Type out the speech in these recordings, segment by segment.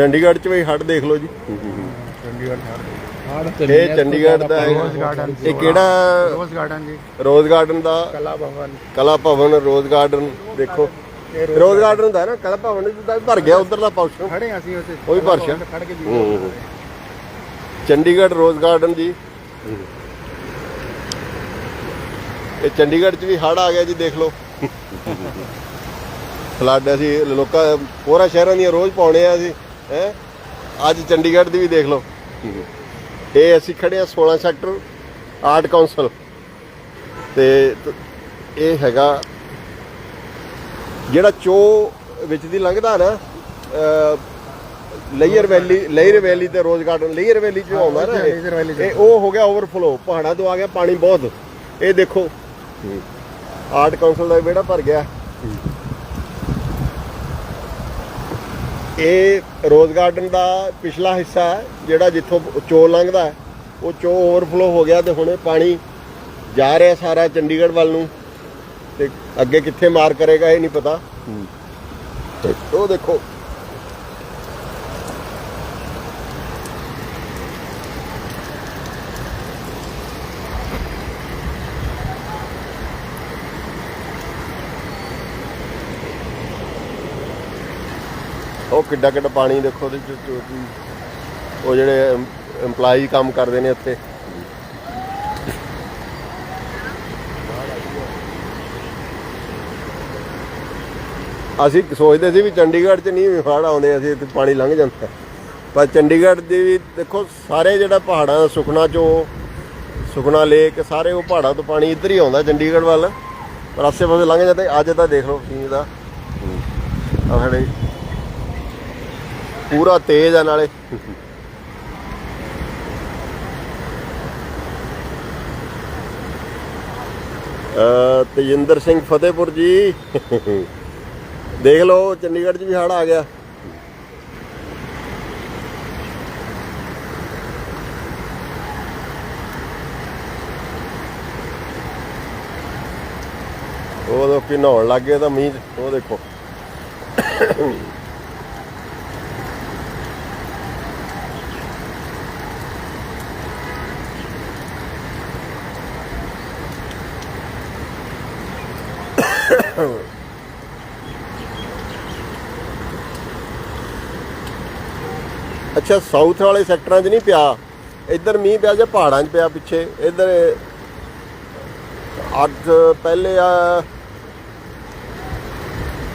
ਚੰਡੀਗੜ੍ਹ 'ਚ ਵੀ ਹੜ ਦੇਖ ਲਓ ਜੀ। ਚੰਡੀਗੜ੍ਹ ਇਹ ਚੰਡੀਗੜ੍ਹ ਦਾ ਹੈ ਇਹ ਕਿਹੜਾ Rose Garden ji. Rose Garden ਦਾ? ਕਲਾ ਭਵਨ। ਕਲਾ ਭਵਨ ਰੋਜ਼ ਗਾਰਡਨ ਦੇਖੋ। ਰੋਜ਼ ਗਾਰਡਨ। ਦਾ ਹੈ ਨਾ ਕਲਾ ਭਵਨ ਦਾ ਭਰ ਗਿਆ ਉਧਰਲਾ ਪੋਰਸ਼ਨ ਖੜੇ ਹਾਂ ਅਸੀਂ ਉੱਥੇ। ਉਹ ਵੀ ਭਰਸ਼ਾ ਖੜ ਕੇ ਜੀ। ਹੂੰ। ਚੰਡੀਗੜ੍ਹ ਰੋਜ਼ ਗਾਰਡਨ ਜੀ। ਇਹ ਚੰਡੀਗੜ੍ਹ 'ਚ ਵੀ ਹੜ ਆ ਗਿਆ ਜੀ ਦੇਖ ਲਓ। ਫਲੱਡ ਅਸੀਂ ਲੋਕਾਂ ਪੂਰਾ ਸ਼ਹਿਰਾਂ ਦੀਆਂ ਰੋਜ਼ ਪਾਉਣੇ ਆ ਅਸੀਂ। ਹੈ? ਅੱਜ ਚੰਡੀਗੜ੍ਹ ਦੀ ਵੀ ਦੇਖ ਲਓ। ਇਹ ਅਸੀਂ ਖੜੇ ਆ 16 ਸੈਕਟਰ ਆਰਟ ਕਾਉਂਸਲ ਤੇ ਇਹ ਹੈਗਾ ਜਿਹੜਾ ਚੋ ਵਿੱਚ ਦੀ ਲੰਘਦਾ ਨਾ ਲੇਅਰ ਵੈਲੀ ਲੇਅਰ ਵੈਲੀ ਤੇ ਰੋਜ਼ ਗਾਰਡਨ ਲੇਅਰ ਵੈਲੀ ਚ ਆਉਂਦਾ ਨਾ। ਇਹ। ਉਹ ਹੋ ਗਿਆ ਓਵਰਫਲੋ ਪਹਾੜਾਂ ਤੋਂ ਆ ਗਿਆ ਪਾਣੀ ਬਹੁਤ। ਇਹ ਦੇਖੋ। ਆਰਟ ਕਾਉਂਸਲ ਦਾ ਵਿਹੜਾ ਭਰ ਗਿਆ। ਇਹ ਰੋਜ਼ ਗਾਰਡਨ ਦਾ ਪਿਛਲਾ ਹਿੱਸਾ ਹੈ ਜਿਹੜਾ ਜਿੱਥੋਂ ਚੋ ਲੰਘਦਾ ਹੈ ਉਹ ਚੋ ਓਵਰਫਲੋ ਹੋ ਗਿਆ ਤੇ ਹੁਣ ਇਹ ਪਾਣੀ ਜਾ ਰਿਹਾ ਸਾਰਾ ਚੰਡੀਗੜ੍ਹ ਵੱਲ ਨੂੰ। ਤੇ ਅੱਗੇ ਕਿੱਥੇ ਮਾਰ ਕਰੇਗਾ ਇਹ ਨਹੀਂ ਪਤਾ। ਤੇ ਉਹ ਦੇਖੋ ਕਿੱਡਾ ਕਿੱਡਾ ਪਾਣੀ ਦੇਖੋ ਉਹਦੇ ਚ ਚ- ਉਹ ਜਿਹੜੇ EMPLOYEE ਕੰਮ ਕਰਦੇ ਨੇ ਉੱਥੇ। ਅਸੀਂ ਸੋਚਦੇ ਸੀ ਵੀ ਚੰਡੀਗੜ੍ਹ 'ਚ ਨਹੀਂ ਹੜ੍ਹ ਆਉਂਦੇ, ਅਸੀਂ ਇੱਥੇ ਪਾਣੀ ਲੰਘ ਜਾਂਦਾ। ਪਰ ਚੰਡੀਗੜ੍ਹ ਦੀ ਵੀ ਦੇਖੋ, ਸਾਰੇ ਜਿਹੜਾ ਪਹਾੜਾਂ ਦਾ ਸੁਖਨਾ ਚੋ, ਸੁਖਨਾ ਲੇਕ, ਸਾਰੇ ਉਹ ਪਹਾੜਾਂ ਤੋਂ ਪਾਣੀ ਇੱਧਰ ਹੀ ਆਉਂਦਾ, ਚੰਡੀਗੜ੍ਹ ਵੱਲ। ਪਰ ਆਸੇ ਪਾਸੇ ਲੰਘ ਜਾਂਦੇ, ਅੱਜ ਤਾਂ ਦੇਖ ਲਓ ਕੀ ਦਾ। ਆ ਸਾਡੇ ਪੂਰਾ ਤੇਜ਼ ਆ ਨਾਲੇ। ਤੇਜਿੰਦਰ ਸਿੰਘ ਫਤਿਹਪੁਰ ਜੀ। ਦੇਖ ਲਓ, ਚੰਡੀਗੜ੍ਹ 'ਚ ਵੀ ਹੜ ਆ ਗਿਆ। ਉਹ ਲੋਕੀ ਨਹਾਉਣ ਲੱਗ ਗਏ ਤਾਂ ਮੀਂਹ ਉਹ ਦੇਖੋ। ਅੱਛਾ ਸਾਊਥ ਵਾਲੇ ਸੈਕਟਰਾਂ 'ਚ ਨਹੀਂ ਪਿਆ? ਇੱਧਰ ਮੀਂਹ ਪਿਆ ਜੇ ਪਹਾੜਾਂ 'ਚ ਪਿਆ ਪਿੱਛੇ? ਇੱਧਰ ਅੱਜ ਪਹਿਲੇ ਆ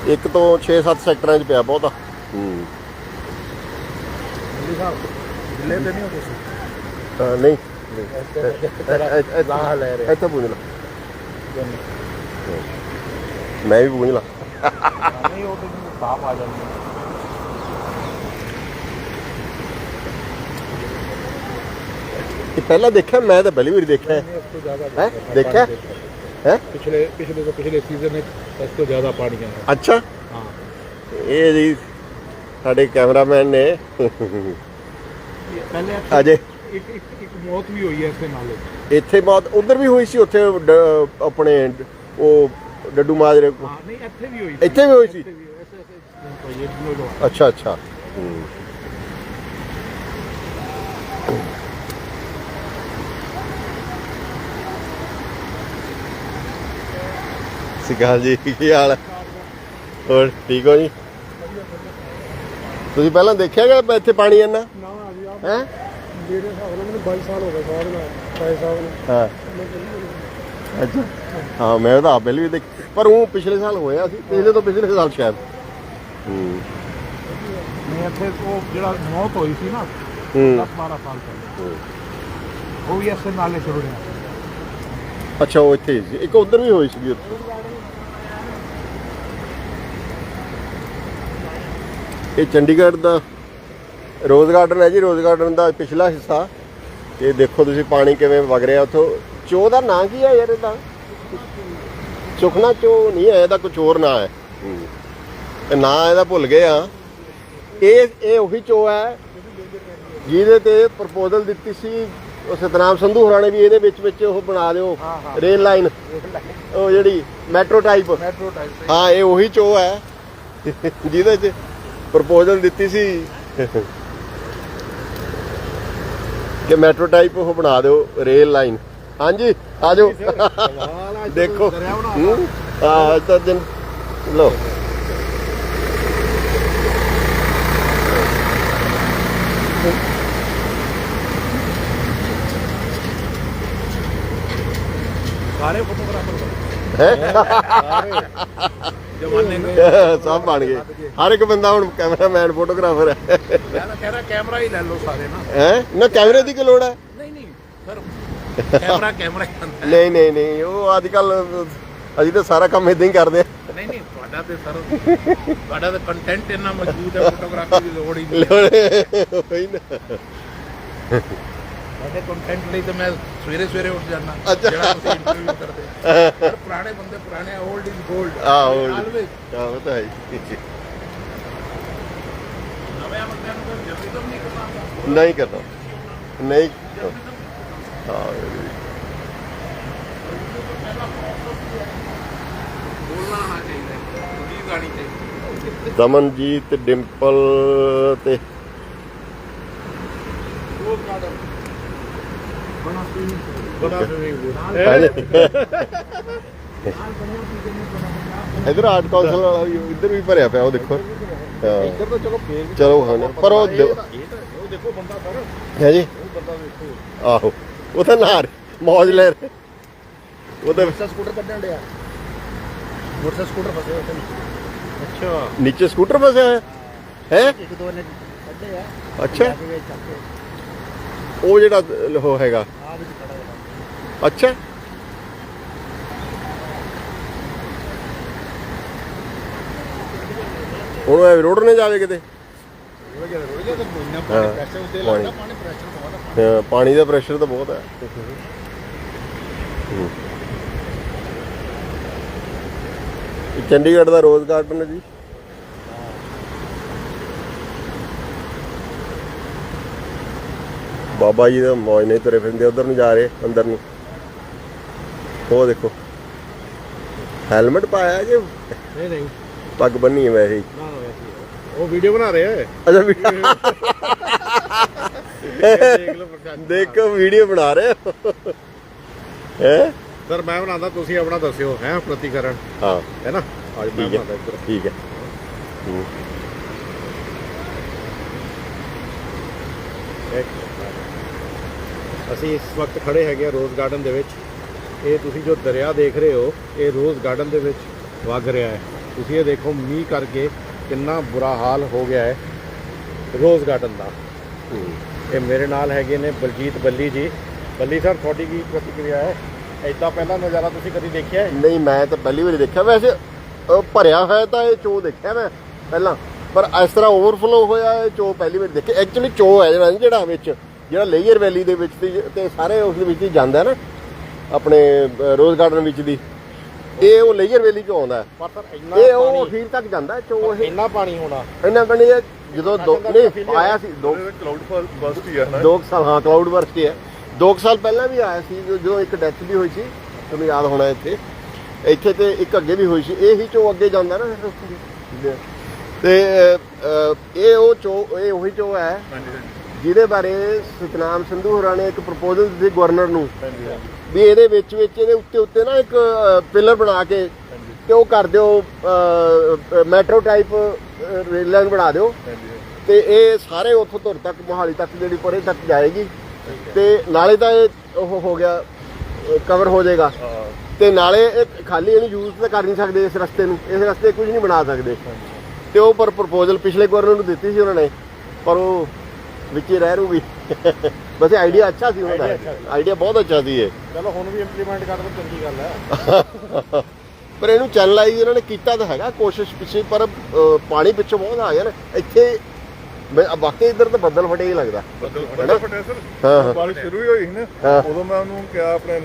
ਇੱਕ ਤੋਂ 6-7 ਸੈਕਟਰਾਂ 'ਚ ਪਿਆ ਬਹੁਤਾ। ਹੂੰ। ਦਿੱਲੇ ਤੇ ਨਹੀਂ ਹੋ ਤੁਸੀਂ ਨਹੀਂ। ਰਹੇ ਇੱਥੇ ਪੁੱਛ ਲਾ। ਮੈਂ ਵੀ ਪੁੱਛ ਲਾ। ਨਹੀਂ ਉਹ ਤੇ ਸਾਫ਼ ਆ ਜਾਂਦੀ ਇਹ ਪਹਿਲਾਂ ਦੇਖਿਆ ਮੈਂ ਤਾਂ ਪਹਿਲੀ ਵਾਰੀ ਦੇਖਿਆ। ਨਹੀਂ ਇਸ ਤੋਂ ਜ਼ਿਆਦਾ ਹੈ? ਦੇਖਿਆ ਹੈ? ਪਿਛਲੇ ਪਿਛਲੇ ਤੋਂ ਪਿਛਲੇ ਸੀਜ਼ਨ ਵਿੱਚ ਇਸ ਤੋਂ ਜ਼ਿਆਦਾ ਪਾਣੀ ਹੈ ਅੱਛਾ। ਹਾਂ। ਇਹ ਜੀ ਸਾਡੇ ਕੈਮਰਾਮੈਨ ਨੇ। ਪਹਿਲੇ ਅਜੇ। ਇੱਕ ਇੱਕ ਇੱਕ ਮੌਤ ਵੀ ਹੋਈ ਹੈ ਇਸੇ ਨਾਲ। ਇੱਥੇ ਬਾਤ ਉਧਰ ਵੀ ਹੋਈ ਸੀ ਉੱਥੇ ਡ- ਆਪਣੇ ਉਹ ਡੱਡੂ ਮਾਜਰੇ ਕੋਲ ਹਾਂ ਨਹੀਂ ਇੱਥੇ ਵੀ ਹੋਈ ਇੱਥੇ ਵੀ ਹੋਈ ਸੀ? ਇੱਥੇ ਵੀ ਹੋਈ, ਐਸੇ ਐਸੇ ਕੋਈ ਇਹ ਬਲੋ ਲੋ ਅੱਛਾ ਅੱਛਾ। ਸਿਕਾਲ ਜੀ ਕੀ ਹਾਲ ਹੈ? ਹੋਰ ਠੀਕ ਹੋ ਜੀ? ਤੁਸੀਂ ਪਹਿਲਾਂ ਦੇਖਿਆ ਕਿ ਇੱਥੇ ਪਾਣੀ ਇੰਨਾ? ਨਾ ਜੀ ਆਪ ਹੈ? ਜਿਹੜੇ ਹਿਸਾਬ ਨਾਲ ਮੈਨੂੰ 22 ਸਾਲ ਹੋ ਗਏ ਬਾਅਦ ਨਾਲ ਭਾਈ ਸਾਹਿਬ ਨੇ। ਹਾਂ। ਅੱਛਾ। ਹਾਂ ਮੈਂ ਤਾਂ ਆਪ ਪਹਿਲੇ ਵੀ ਦੇਖ ਪਰ ਉਹ ਪਿਛਲੇ ਸਾਲ ਹੋਇਆ ਸੀ ਪਿਛਲੇ ਤੋਂ ਪਿਛਲੇ ਸਾਲ ਸ਼ਾਇਦ। ਹੂੰ। ਮੈਂ ਇੱਥੇ ਉਹ ਜਿਹੜਾ ਮੌਤ ਹੋਈ ਸੀ ਨਾ ਹੂੰ। 10 12 ਸਾਲ ਪਹਿਲੇ। ਉਹ ਵੀ ਇਸੇ ਨਾਲੇ ਸ਼ੁਰੂ ਹੋਇਆ ਅੱਛਾ ਉਹ ਇੱਥੇ ਸੀ। ਇੱਕ ਉਧਰ ਵੀ ਹੋਈ ਉੱਥੇ। ਇਹ ਚੰਡੀਗੜ੍ਹ ਦਾ ਰੋਜ਼ ਗਾਰਡਨ ਹੈ ਜੀ ਰੋਜ਼ ਗਾਰਡਨ ਦਾ ਪਿਛਲਾ ਹਿੱਸਾ। ਇਹ ਦੇਖੋ ਤੁਸੀਂ ਪਾਣੀ ਕਿਵੇਂ ਵਗ ਰਿਹਾ ਉੱਥੋਂ। ਚੋ ਦਾ ਨਾਂ ਕੀ ਹੈ ਯਾਰ ਇਹਦਾ? ਸੁਖਨਾ ਚੋ ਨਹੀਂ ਹੈ? ਇਹਦਾ ਕੁਝ ਹੋਰ ਨਾਂ ਹੈ। ਤੇ ਨਾਂ ਇਹਦਾ ਭੁੱਲ ਗਏ ਆ। ਇਹ ਇਹ ਉਹੀ ਚੋ ਹੈ ਜਿਹਦੇ ਤੇ ਪ੍ਰਪੋਜ਼ਲ ਦਿੱਤੀ ਸੀ ਉਹ ਸਤਨਾਮ ਸੰਧੂ ਹੋਰਾਂ ਨੇ ਵੀ ਇਹਦੇ ਵਿੱਚ ਵਿੱਚ ਉਹ ਬਣਾ ਦਿਓ। ਰੇਲ ਲਾਈਨ ਉਹ ਜਿਹੜੀ ਮੈਟਰੋ ਟਾਈਪ ਮੈਟਰੋ ਟਾਈਪ ਹਾਂ ਇਹ ਉਹੀ ਚੋ ਹੈ। ਜਿਹਦੇ 'ਚ ਪ੍ਰਪੋਜ਼ਲ ਦਿੱਤੀ ਸੀ ਕਿ ਮੈਟਰੋ ਟਾਈਪ ਉਹ ਬਣਾ ਦਿਓ ਰੇਲ ਲਾਈਨ ਹਾਂਜੀ। ਆ ਜਾਓ ਦੇਖੋ। ਹੂੰ? ਅੱਜ ਤਾਂ ਦਿਨ ਲੋ ਸਾਰੇ ਫੋਟੋਗ੍ਰਾਫਰ ਹੈ? ਜਮਾਨੇ ਨੂੰ। ਸਭ ਬਣ ਗਏ। ਹਰ ਇੱਕ ਬੰਦਾ ਹੁਣ ਕੈਮਰਾਮੈਨ ਫੋਟੋਗ੍ਰਾਫਰ ਹੈ। ਮੈਂ ਤਾਂ ਕਹਿ ਰਿਹਾ ਕੈਮਰਾ ਹੀ ਲੈ ਲਓ ਸਾਰੇ ਨਾ। ਹੈ? ਨਾ ਕੈਮਰੇ ਦੀ ਕੀ ਲੋੜ ਹੈ? ਨਹੀਂ ਨਹੀਂ। ਸਰ ਕੈਮਰਾ ਕੈਮਰਾ ਹੁੰਦਾ ਨਹੀਂ ਨਹੀਂ ਨਹੀਂ ਉਹ ਅੱਜ ਕੱਲ ਅਸੀਂ ਤਾਂ ਸਾਰਾ ਕੰਮ ਇਦਾਂ ਹੀ ਕਰਦੇ ਆ ਨਹੀਂ ਨਹੀਂ ਤੁਹਾਡਾ ਤੇ ਸਰ ਤੁਹਾਡਾ ਤਾਂ ਕੰਟੈਂਟ ਇੰਨਾ ਮਜ਼ਬੂਤ ਹੈ ਫੋਟੋਗ੍ਰਾਫੀ ਦੀ ਲੋੜ ਹੀ ਨਹੀਂ। ਹੋਈ ਨਾ। ਤੁਹਾਡੇ ਕੰਟੈਂਟ ਲਈ ਤਾਂ ਮੈਂ ਸਵੇਰੇ ਸਵੇਰੇ ਉੱਠ ਜਾਣਾ। ਜਿਹੜਾ ਤੁਸੀਂ ਇੰਟਰਵਿਊ ਕਰਦੇ ਪਰ ਪੁਰਾਣੇ ਬੰਦੇ ਪੁਰਾਣੇ 올ਡ ਇਜ਼ 골ਡ ਆਹ ਉਹ ਤਾਂ ਹੈ ਹੀ। ਨਵੇਂ ਬੰਦਿਆਂ ਨੂੰ ਕੋਈ ਜਬਰਦਸਤ ਨਹੀਂ ਕਰਨਾ ਨਹੀਂ ਕਰਨਾ ਨਹੀਂ। ਦਮਨਜੀਤ ਡਿੰਪਲ ਤੇ ਇਧਰ ਆਰਟ ਕਾਉਂਸਲ ਵਾਲਾ ਵੀ ਇੱਧਰ ਵੀ ਭਰਿਆ ਪਿਆ ਉਹ ਦੇਖੋ। ਇੱਧਰ ਤਾਂ ਚਲੋ ਚਲੋ ਹਾਂ ਪਰ ਉਹ ਇਹ ਤਾਂ- ਦੇਖੋ ਬੰਦਾ ਸਰ। ਹੈ ਜੀ? ਉਹ ਬੰਦਾ ਵੇਖੋ। ਆਹੋ। ਉਹ ਤਾਂ ਨਾਰ ਮੌਜ ਲੈ ਰਹੇ। ਉਹ ਤਾਂ ਮੋਟਰ ਸਕੂਟਰ ਕੱਢਣ ਡਿਆ। ਮੋਟਰ ਸਕੂਟਰ ਫਸੇ ਹੋਏ ਤੇ ਅੱਛਾ। ਨੀਚੇ ਸਕੂਟਰ ਫਸਿਆ ਹੋਇਆ? ਹੈ? ਇੱਕ ਦੋ ਨੇ ਕੱਢੇ ਆ। ਅੱਛਾ। ਜਾ ਕੇ ਵਿੱਚ ਚੱਕ ਕੇ। ਉਹ ਜਿਹੜਾ ਉਹ ਹੈਗਾ। ਆ ਵਿੱਚ ਖੜਾ ਹੈ ਅੱਛਾ। ਹੁਣ ਇਹ ਰੋਡ ਨੇ ਜਾਵੇ ਕਿਤੇ ਉਹ ਜਿਹੜਾ ਰੋੜ ਗਿਆ ਤਾਂ ਇੰਨਾ ਹਾਂ, ਪਾਣੀ ਦਾ ਪ੍ਰੈਸ਼ਰ ਤਾਂ ਬਹੁਤ ਹੈ। ਚੰਡੀਗੜ੍ਹ ਦਾ ਰੋਜ਼ ਗਾਰਡਨ ਹੈ ਜੀ। ਬਾਬਾ ਜੀ ਦਾ ਮੌਜ ਨਹੀਂ ਤੁਰੇ ਫਿਰਦੇ ਉਧਰ ਨੂੰ ਜਾ ਰਹੇ। ਅੰਦਰ ਨੂੰ। ਉਹ ਦੇਖੋ। ਹੈਲਮਟ ਪਾਇਆ ਜੇ। ਨਹੀਂ ਨਹੀਂ। ਪੱਗ ਬੰਨੀ ਹੈ ਵੈਸੇ ਹੀ। ਨਾ ਵੈਸੇ ਉਹ ਵੀਡੀਓ ਬਣਾ ਰਹੇ ਆ ਅੱਛਾ ਵੀ ਦੇਖ ਲਓ ਪ੍ਰਸ਼ਾਦ ਦੇਖੋ ਵੀਡੀਓ ਬਣਾ ਰਹੇ ਹੋ। ਹੈ? ਸਰ ਮੈਂ ਬਣਾਉਂਦਾ ਤੁਸੀਂ ਆਪਣਾ ਦੱਸਿਓ ਹੈ ਪ੍ਰਤੀਕਰਨ ਹਾਂ। ਹੈ ਨਾ? ਅੱਜ ਮੈਂ ਹੈ ਬਣਾਉਂਦਾ ਇੱਧਰ। ਠੀਕ ਹੈ। ਹੂੰ। ਅਸੀਂ ਇਸ ਵਕਤ ਖੜੇ ਹੈਗੇ ਆ ਰੋਜ਼ ਗਾਰਡਨ ਦੇ ਵਿੱਚ। ਇਹ ਤੁਸੀਂ ਜੋ ਦਰਿਆ ਦੇਖ ਰਹੇ ਹੋ ਇਹ ਰੋਜ਼ ਗਾਰਡਨ ਦੇ ਵਿੱਚ ਵਗ ਰਿਹਾ ਹੈ। ਤੁਸੀਂ ਇਹ ਦੇਖੋ ਮੀਂਹ ਕਰਕੇ ਕਿੰਨਾ ਬੁਰਾ ਹਾਲ ਹੋ ਗਿਆ ਹੈ ਰੋਜ਼ ਗਾਰਡਨ ਦਾ। ਇਹ ਮੇਰੇ ਨਾਲ ਹੈਗੇ ਨੇ ਬਲਜੀਤ ਬੱਲੀ ਜੀ। ਬੱਲੀ ਸਰ ਤੁਹਾਡੀ ਕੀ ਪ੍ਰਤੀਕਿਰਿਆ ਹੈ? ਐਦਾਂ ਪਹਿਲਾਂ ਨਜ਼ਾਰਾ ਤੁਸੀਂ ਕਦੀ ਦੇਖਿਆ ਹੈ? ਨਹੀਂ ਮੈਂ ਤਾਂ ਪਹਿਲੀ ਵਾਰੀ ਦੇਖਿਆ। ਵੈਸੇ ਭਰਿਆ ਹੋਇਆ ਤਾਂ ਇਹ ਚੋ ਦੇਖਿਆ ਮੈਂ ਪਹਿਲਾਂ। ਪਰ ਇਸ ਤਰ੍ਹਾਂ ਓਵਰਫਲੋ ਹੋਇਆ ਇਹ ਚੋ ਪਹਿਲੀ ਵਾਰੀ ਦੇਖਿਆ। ਐਕਚੁਅਲੀ ਚੋ ਹੈ ਜਿਹੜਾ ਜਿਹੜਾ ਵਿੱਚ ਜਿਹੜਾ ਲੇਅਰ ਵੈਲੀ ਦੇ ਵਿੱਚ ਤੇ ਸਾਰੇ ਉਸ ਦੇ ਵਿੱਚ ਹੀ ਜਾਂਦਾ ਨਾ। ਆਪਣੇ ਰੋਜ਼ ਗਾਰਡਨ ਵਿੱਚ ਦੀ। ਇਹ ਉਹ ਲੇਅਰ ਵੈਲੀ ਚੋਂ ਆਉਂਦਾ ਹੈ। ਪਰ ਸਰ ਇੰਨਾ ਇਹ ਉਹ ਪਾਣੀ ਅਖੀਰ ਤੱਕ ਜਾਂਦਾ ਹੈ, ਚੋ ਇਹ ਇੰਨਾ ਪਾਣੀ ਹੋਣਾ। ਇਹਨਾਂ ਬਣੀ ਇਹ ਜਦੋਂ ਦੋ ਨਹੀਂ ਆਇਆ ਸੀ ਦੋ ਕਲਾਉਡ ਬਸਟ ਹੀ ਆ ਨਾ। ਦੋ ਕੁ ਸਾਲ ਹਾਂ ਕਲਾਊਡ ਵਰਸ ਹੈ ਦੋ ਕੁ ਸਾਲ ਪਹਿਲਾਂ ਵੀ ਆਇਆ ਸੀ ਜੋ- ਜਦੋਂ ਇੱਕ ਡੈਥ ਵੀ ਹੋਈ ਸੀ ਤੁਹਾਨੂੰ ਯਾਦ ਹੋਣਾ ਇੱਥੇ। ਇੱਥੇ ਤੇ ਇੱਕ ਅੱਗੇ ਵੀ ਹੋਈ ਸੀ ਇਹ ਹੀ ਚੋ ਅੱਗੇ ਜਾਂਦਾ ਨਾ ਤੇ ਅਹ, ਇਹ ਉਹ ਚੋ ਇਹ ਉਹੀ ਚੋ ਹੈ। ਹਾਂਜੀ ਹਾਂਜੀ। ਜਿਹਦੇ ਬਾਰੇ ਸਤਨਾਮ ਸੰਧੂ ਹੋਰਾਂ ਨੇ ਇੱਕ ਪ੍ਰਪੋਜ਼ਲ ਦਿੱਤੀ ਗਵਰਨਰ ਨੂੰ ਵੀ ਇਹਦੇ ਵਿੱਚ ਵਿੱਚ ਇਹਦੇ ਉੱਤੇ ਉੱਤੇ ਨਾ ਇੱਕ ਪਿਲਰ ਬਣਾ ਕੇ ਤੇ ਉਹ ਕਰ ਦਿਓ ਮੈਟਰੋ ਟਾਈਪ ਰੇਲ ਲਾਈਨ ਬਣਾ ਦਿਓ। ਤੇ ਇਹ ਸਾਰੇ ਉੱਥੋਂ ਧੁਰ ਤੱਕ ਮੋਹਾਲੀ ਤੱਕ ਜਿਹੜੀ ਪਰੇ ਤੱਕ ਜਾਏਗੀ। ਤੇ ਨਾਲੇ ਤਾਂ ਇਹ ਉਹ ਹੋ ਗਿਆ ਕਵਰ ਹੋ ਜਾਏਗਾ। ਤੇ ਨਾਲੇ ਇਹ ਖਾਲੀ ਇਹਨੂੰ ਯੂਜ਼ ਤਾਂ ਕਰ ਨਹੀਂ ਸਕਦੇ ਇਸ ਰਸਤੇ ਨੂੰ। ਇਸ ਰਸਤੇ ਕੁਝ ਨਹੀਂ ਬਣਾ ਸਕਦੇ। ਤੇ ਉਹ ਪਰ ਪ੍ਰਪੋਜ਼ਲ ਪਿਛਲੇ ਗਵਰਨਰ ਨੂੰ ਦਿੱਤੀ ਸੀ ਉਹਨਾਂ ਨੇ। ਪਰ ਉਹ ਵਿੱਚ ਹੀ ਰਹਿ ਰੂਗੀ। ਵੈਸੇ ਆਈਡੀਆ ਅੱਛਾ ਸੀ ਉਹਨਾਂ ਦਾ ਆਈਡੀਆ ਬਹੁਤ ਅੱਛਾ ਸੀ ਇਹ। ਚਲੋ ਹੁਣ ਵੀ ਇੰਪਲੀਮੈਂਟ ਕਰ ਦੋ ਚੰਗੀ ਗੱਲ ਹੈ। ਪਰ ਇਹਨੂੰ ਚੈਨਲਾਈਜ਼ ਇਹਨਾਂ ਨੇ ਕੀਤਾ ਤਾਂ ਹੈਗਾ ਕੋਸ਼ਿਸ਼ ਪਿੱਛੇ ਪਰ ਪਾਣੀ ਪਿੱਛੋਂ ਬਹੁਤ ਆ ਗਿਆ ਨਾ। ਇੱਥੇ ਮੈਂ ਵਾਕਈ ਇੱਧਰ ਤਾਂ ਬੱਦਲ ਫਟੇ ਹੀ ਲੱਗਦਾ। ਬੱਦਲ ਫਟਿਆ ਸਰ। ਹਾਂ। ਬਾਰਿਸ਼ ਸ਼ੁਰੂ ਹੀ ਹੋਈ ਸੀ। ਨਾ ਉਦੋਂ ਮੈਂ ਉਹਨੂੰ ਕਿਹਾ ਆਪਣੇ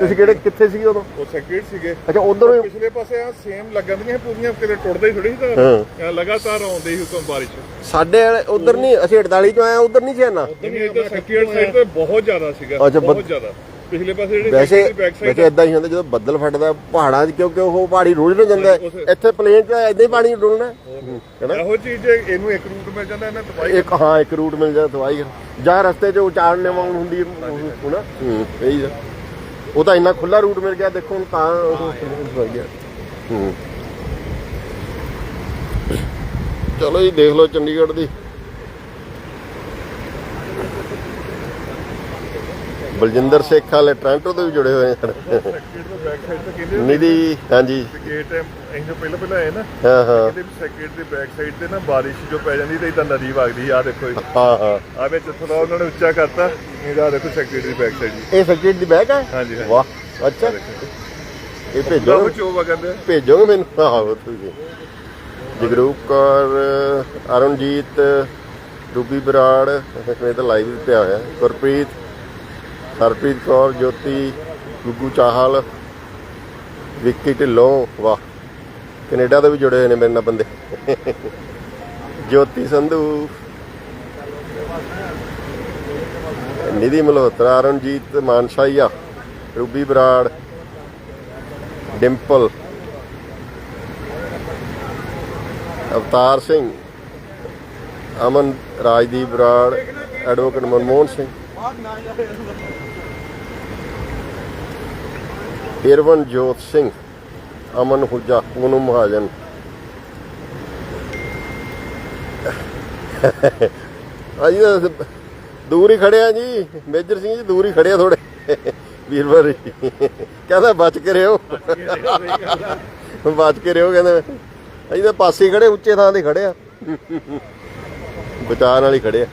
ਤੁਸੀਂ ਕਿਹੜੇ ਕਿੱਥੇ ਸੀ ਉਦੋਂ? ਉਹ ਸੈਕਟਰੀ ਸੀਗੇ। ਅੱਛਾ ਉਧਰ ਪਿਛਲੇ ਪਾਸੇ ਆ ਸੇਮ ਲੱਗਣਦੀਆਂ ਪੂਰੀਆਂ ਕਿਤੇ ਟੁੱਟਦੇ ਹੀ ਥੋੜੀ ਸੀ ਹਾਂ। ਤਾਂ ਲਗਾਤਾਰ ਆਉਂਦੇ ਹੀ ਹੁਕਮ ਬਾਰਿਸ਼। ਸਾਡੇ ਉਧਰ ਨਹੀਂ ਅਸੀਂ 48 ਚੋਂ ਆਏ ਉਧਰ ਨਹੀਂ ਸੀ ਨਾ ਨਹੀਂ ਇੱਧਰ ਸੈਕਟਰੀ ਸਾਈਡ ਤੇ ਬਹੁਤ ਜ਼ਿਆਦਾ ਸੀਗਾ ਬਹੁਤ ਜ਼ਿਆਦਾ। ਪਿਛਲੇ ਪਾਸੇ ਜਿਹੜੇ ਵੈਸੇ ਵੈਸੇ ਇਦਾਂ ਹੀ ਹੁੰਦਾ ਜਦੋਂ ਬੱਦਲ ਫਟਦਾ ਪਹਾੜਾਂ 'ਚ ਕਿਉਂਕਿ ਉਹ ਪਹਾੜੀ ਰੋਜ਼ ਨਾ ਜਾਂਦਾ। ਹੈ। ਉਸ- ਇੱਥੇ ਪਲੇਨ 'ਚ ਇਦਾਂ ਹੀ ਪਾਣੀ ਡੁੱਲਣਾ ਹੈ ਨਾ ਇਹੋ ਚੀਜ਼ ਹੈ, ਇਹਨੂੰ ਇੱਕ ਰੂਟ ਮਿਲ ਜਾਂਦਾ ਇਹਨਾਂ ਤਬਾਈ ਇੱਕ ਹਾਂ ਇੱਕ ਰੂਟ ਮਿਲ ਜਾ ਦਵਾਈ ਜਾਂ ਰਸਤੇ 'ਚ ਉਚਾੜਨੇ ਵਾਂਗ ਹੁੰਦੀ ਹੈ ਉਹ ਨਾ ਹੂੰ ਇਹੀ ਆ। ਉਹ ਤਾਂ ਇੰਨਾ ਖੁੱਲਾ ਰੂਟ ਮਿਲ ਗਿਆ ਦੇਖੋ ਹੁਣ ਤਾਂ ਉਹ ਹੋ ਗਿਆ। ਹੂੰ। ਚਲੋ ਜੀ ਦੇਖ ਲਓ ਚੰਡੀਗੜ੍ਹ ਦੀ। ਬਲਜਿੰਦਰ ਸੇਖ ਵਾਲੇ ਟ੍ਰਾਂਟੋ ਤੋਂ ਵੀ ਜੁੜੇ ਹੋਏ ਹਨ। ਸੈਕਟਰੀ ਦੇ ਬੈਕ ਸਾਈਡ ਤੇ ਕਹਿੰਦੇ ਨਿਧੀ ਹਾਂਜੀ। ਗੇਟ ਅਸੀਂ ਜੋ ਪਹਿਲਾਂ ਪਹਿਲਾਂ ਆਏ ਨਾ ਹਾਂ ਹਾਂ। ਕਹਿੰਦੇ ਵੀ ਸੈਕਟਰੀ ਦੇ ਬੈਕ ਸਾਈਡ ਤੇ ਨਾ ਬਾਰਿਸ਼ ਜੋ ਪੈ ਜਾਂਦੀ ਤੇ ਇਦਾਂ ਨਦੀ ਵਗਦੀ ਆ ਦੇਖੋ। ਹਾਂ ਹਾਂ ਆ ਵਿੱਚ ਥੋੜਾ ਉਹਨਾਂ ਨੇ ਉੱਚਾ ਕਰਤਾ ਇਹ ਆ। ਦੇਖੋ ਸੈਕਟਰੀ ਦੀ ਬੈਕ ਸਾਈਡ ਇਹ ਸੈਕਟਰੀ ਦੀ ਬੈਗ ਹੈ ਹਾਂਜੀ, ਹਾਂਜੀ। ਵਾਹ ਅੱਛਾ ਇਹ ਭੇਜੋ ਚੋਵਾ ਕਹਿੰਦੇ ਭੇਜੋਗੇ ਮੈਨੂੰ ਆਹੋ ਤੁਸੀਂ ਜਗਰੂਪ ਕੌਰ ਅਰੁਣਜੀਤ ਰੂਬੀ ਬਰਾੜ ਇਹ ਤਾਂ ਲਾਈਵ ਤੇ ਆਇਆ ਗੁਰਪ੍ਰੀਤ ਹਰਪ੍ਰੀਤ ਕੌਰ, ਜੋਤੀ, ਗੁੱਗੂ ਚਾਹਲ, ਵਿੱਕੀ ਢਿੱਲੋਂ, ਵਾਹ, ਕੈਨੇਡਾ ਤੋਂ ਵੀ ਜੁੜੇ ਹੋਏ ਨੇ ਮੇਰੇ ਨਾਲ ਬੰਦੇ। ਜੋਤੀ ਸੰਧੂ, ਨਿਧੀ ਮਲਹੋਤਰਾ, ਅਰੁਣਜੀਤ ਮਾਨਸਾਈਆ ਰੂਬੀ ਬਰਾੜ, ਡਿੰਪਲ, ਅਵਤਾਰ ਸਿੰਘ, ਅਮਨ, ਰਾਜਦੀਪ ਬਰਾੜ, ਐਡਵੋਕੇਟ ਮਨਮੋਹਨ ਸਿੰਘ। ਹਿਰਵਨ ਸਿੰਘ, ਅਮਨ ਹੁਜਾ ਪੂਨਮ ਮਹਾਜਨ। ਅਜੀ ਦੂਰ ਹੀ ਖੜਿਆ ਜੀ। ਮੇਜਰ ਸਿੰਘ ਜੀ, ਦੂਰ ਹੀ ਖੜਿਆ ਥੋੜੇ ਵੀਰਵਾਰ ਕਹਿੰਦਾ, ਬਚ ਕੇ ਰਹੋ। ਬਚ ਕੇ ਰਹੋ, ਕਹਿੰਦੇ। ਅਸੀਂ ਤਾਂ ਪਾਸੇ ਖੜੇ ਉੱਚੇ ਥਾਂ ਤੇ ਖੜੇ ਆ। ਬਚਾਉਣ ਵਾਲੀ ਖੜਿਆ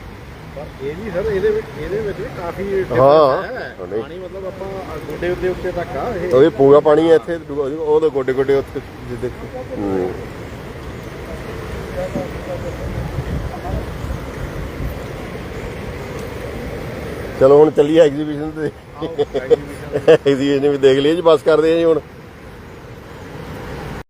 ਆ ਇਹ ਵੀ ਸਰ ਇਹਦੇ ਵਿੱਚ ਇਹਦੇ ਵਿੱਚ ਵੀ ਕਾਫੀ difference ਹਾਂ। ਹੈ। ਨਹੀਂ। ਪਾਣੀ ਮਤਲਬ ਆਪਾਂ ਗੋਡੇ ਉੱਤੇ ਉੱਤੇ ਤੱਕ ਆ ਇਹ ਉਹ ਵੀ ਪੂਰਾ ਪਾਣੀ ਹੈ ਇੱਥੇ ਉਹ ਤਾਂ ਗੋਡੇ ਗੋਡੇ ਉੱਥੇ ਜੀ ਦੇਖੋ ਹੂੰ। ਚਲੋ ਹੁਣ ਚੱਲੀਏ ਐਗਜ਼ੀਬਿਸ਼ਨ ਤੇ ਐਗਜ਼ੀਬਿਸ਼ਨ ਵੀ ਦੇਖ ਲਈਏ ਜੀ ਬਸ ਕਰਦੇ ਆ ਜੀ ਹੁਣ